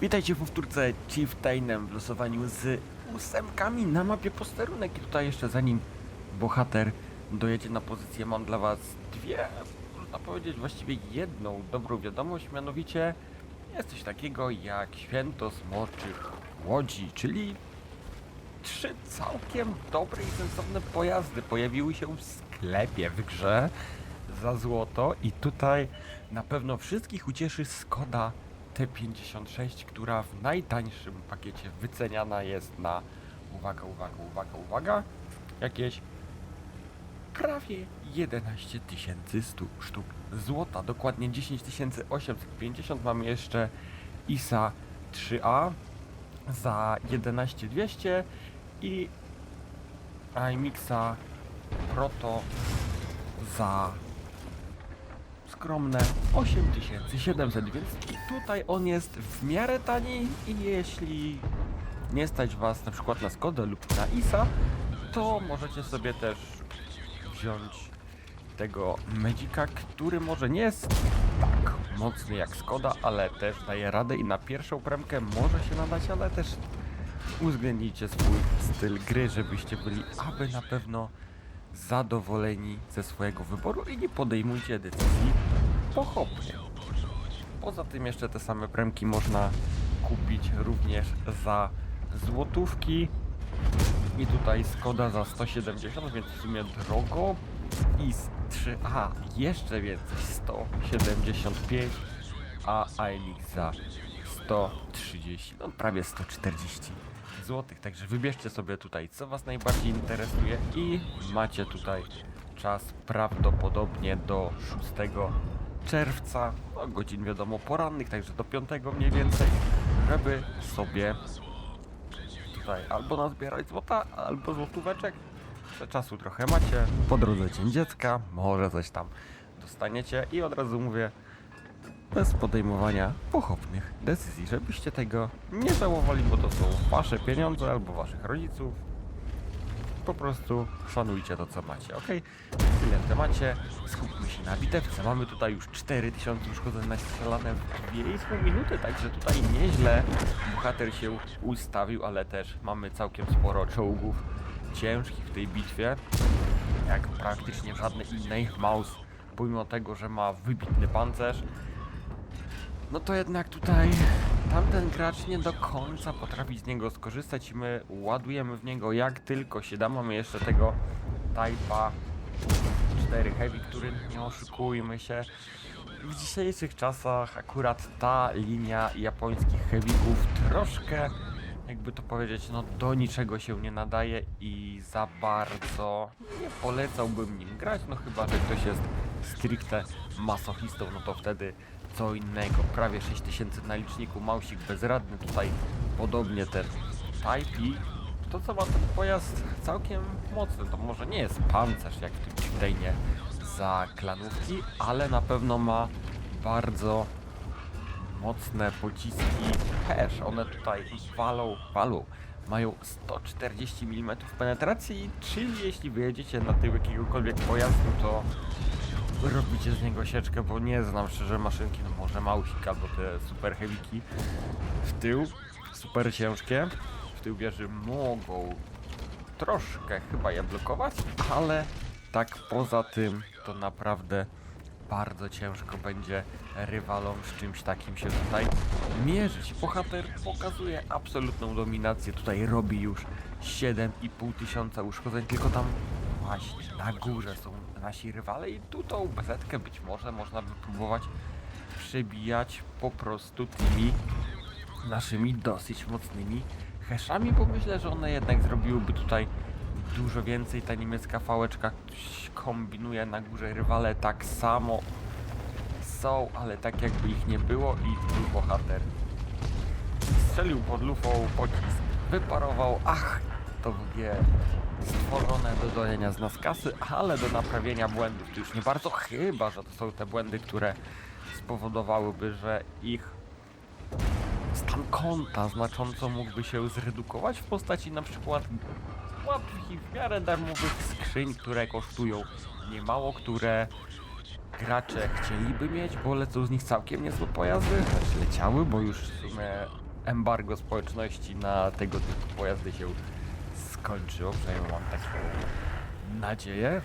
Witajcie w powtórce Chieftainem w losowaniu z ósemkami na mapie posterunek. I tutaj jeszcze zanim bohater dojedzie na pozycję mam dla was dwie, można powiedzieć właściwie jedną dobrą wiadomość, mianowicie jest coś takiego jak Święto Smoczych Łodzi, czyli trzy całkiem dobre i sensowne pojazdy pojawiły się w sklepie w grze za złoto. I tutaj na pewno wszystkich ucieszy Skoda T56, która w najtańszym pakiecie wyceniana jest na uwaga, uwaga, uwaga, uwaga jakieś prawie 11 tysięcy stu- sztuk złota, dokładnie 10 850 mamy jeszcze ISA 3A za 11 200 i iMixa Proto za skromne 8700, więc tutaj on jest w miarę tani i jeśli nie stać was na przykład na Skodę lub na ISA, to możecie sobie też wziąć tego Magica, który może nie jest tak mocny jak Skoda, ale też daje radę i na pierwszą premkę może się nadać, ale też uwzględnijcie swój styl gry, żebyście byli aby na pewno zadowoleni ze swojego wyboru i nie podejmujcie decyzji pochopnie. Poza tym jeszcze te same premki można kupić również za złotówki. I tutaj Skoda za 170, więc w sumie drogo. I z 3A jeszcze więcej 175, a iLeak za 130, no prawie 140 zł. Także wybierzcie sobie tutaj co Was najbardziej interesuje i macie tutaj czas prawdopodobnie do 6 czerwca, no, godzin wiadomo porannych, także do 5 mniej więcej, żeby sobie tutaj albo nazbierać złota, albo złotóweczek. Jeszcze czasu trochę macie. Po drodze dzień dziecka, może coś tam dostaniecie i od razu mówię, bez podejmowania pochopnych decyzji, żebyście tego nie żałowali, bo to są wasze pieniądze albo waszych rodziców. Po prostu szanujcie to, co macie, ok? Tyle w temacie. Skupmy się na bitewce. Mamy tutaj już 4000 uszkodzeń nastrzelane w 2,5 minuty, także tutaj nieźle bohater się ustawił, ale też mamy całkiem sporo czołgów ciężkich w tej bitwie, jak praktycznie w żadnej innej. Maus, pomimo tego, że ma wybitny pancerz, no to jednak tutaj tamten gracz nie do końca potrafi z niego skorzystać i my ładujemy w niego jak tylko się da. Mamy jeszcze tego Type'a 4 Heavy, który nie oszukujmy się. W dzisiejszych czasach akurat ta linia japońskich heavyków troszkę, jakby to powiedzieć, no do niczego się nie nadaje i za bardzo nie polecałbym nim grać, no chyba, że ktoś jest stricte masochistą, no to wtedy co innego. Prawie 6000 na liczniku, mausik bezradny, tutaj podobnie ten Type i to co ma ten pojazd całkiem mocny, to może nie jest pancerz jak w tym za klanówki, ale na pewno ma bardzo mocne pociski hash. One tutaj walą, walą. Mają 140 mm penetracji, czyli jeśli wyjedziecie na tył jakiegokolwiek pojazdu, to robicie z niego sieczkę, bo nie znam szczerze maszynki, no może mausik albo te super heaviki w tył, super ciężkie, w tył wieży mogą troszkę chyba je blokować, ale tak poza tym to naprawdę bardzo ciężko będzie rywalom z czymś takim się tutaj mierzyć. Bohater pokazuje absolutną dominację, tutaj robi już 7,5 tysiąca uszkodzeń, tylko tam na górze. Są nasi rywale i tu tą bezetkę być może można by próbować przebijać po prostu tymi naszymi dosyć mocnymi heszami, bo myślę, że one jednak zrobiłyby tutaj dużo więcej. Ta niemiecka fałeczka kombinuje na górze. Rywale tak samo są, ale tak jakby ich nie było i tu bohater strzelił pod lufą pocisk, wyparował, ach, to WG stworzone do dojenia z nas kasy, ale do naprawienia błędów. To już nie bardzo, chyba, że to są te błędy, które spowodowałyby, że ich stan konta znacząco mógłby się zredukować w postaci na przykład łatwych i w miarę darmowych skrzyń, które kosztują niemało, które gracze chcieliby mieć, bo lecą z nich całkiem niezłe pojazdy, znaczy leciały, bo już w sumie embargo społeczności na tego typu pojazdy się skończyło, przynajmniej mam taką nadzieję.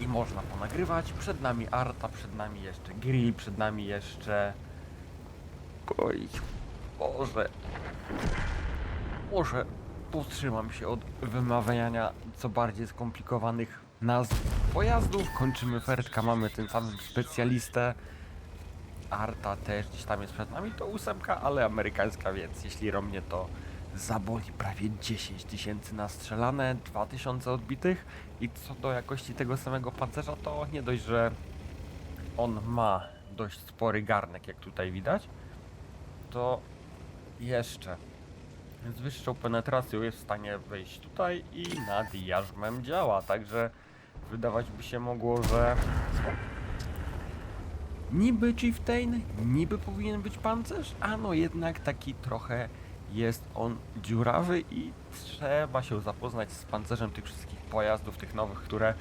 I można ponagrywać. Przed nami Arta, przed nami jeszcze Grill, przed nami jeszcze... Oj, Boże. Może powstrzymam się od wymawiania co bardziej skomplikowanych nazw pojazdów. Kończymy Fertka, mamy ten sam specjalistę. Arta też gdzieś tam jest przed nami, to ósemka, ale amerykańska, więc jeśli romnie to zaboli prawie 10 tysięcy nastrzelane, 2000 odbitych. I co do jakości tego samego pancerza, to nie dość, że on ma dość spory garnek, jak tutaj widać, to jeszcze z wyższą penetracją jest w stanie wejść tutaj i nad jarzmem działa, także wydawać by się mogło, że niby Chieftain, niby powinien być pancerz, a no jednak taki trochę jest on dziurawy i trzeba się zapoznać z pancerzem tych wszystkich pojazdów, tych nowych, które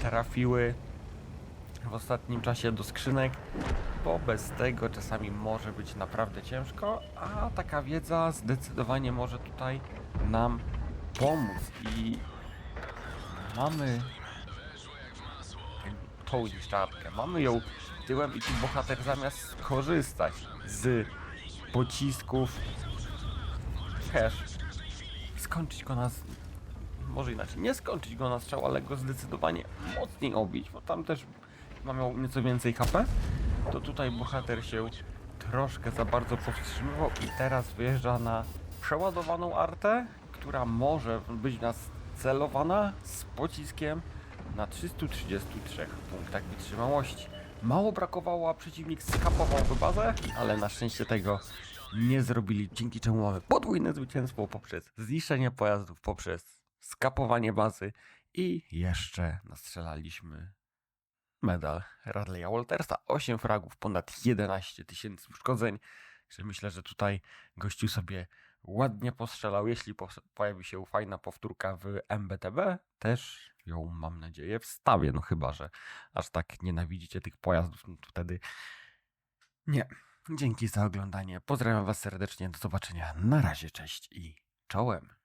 trafiły w ostatnim czasie do skrzynek, bo bez tego czasami może być naprawdę ciężko, a taka wiedza zdecydowanie może tutaj nam pomóc. I mamy tą niszczarkę, mamy ją tyłem i tu bohater zamiast skorzystać z pocisków skończyć go na z- może inaczej, nie skończyć go na strzał, ale go zdecydowanie mocniej obić, bo tam też ma miał nieco więcej HP, to tutaj bohater się troszkę za bardzo powstrzymywał i teraz wyjeżdża na przeładowaną artę, która może być nas celowana z pociskiem na 333 punktach wytrzymałości. Mało brakowało, a przeciwnik skapowałby bazę, ale na szczęście tego nie zrobili, dzięki czemu mamy podwójne zwycięstwo poprzez zniszczenie pojazdów, poprzez skapowanie bazy i jeszcze nastrzelaliśmy medal Radleya Waltersa. 8 fragów, ponad 11 tysięcy uszkodzeń. Także myślę, że tutaj gościu sobie ładnie postrzelał. Jeśli pojawi się fajna powtórka w MBTB, też ją mam nadzieję wstawię. No chyba, że aż tak nienawidzicie tych pojazdów, no to wtedy nie. Dzięki za oglądanie. Pozdrawiam Was serdecznie. Do zobaczenia. Na razie, cześć i czołem.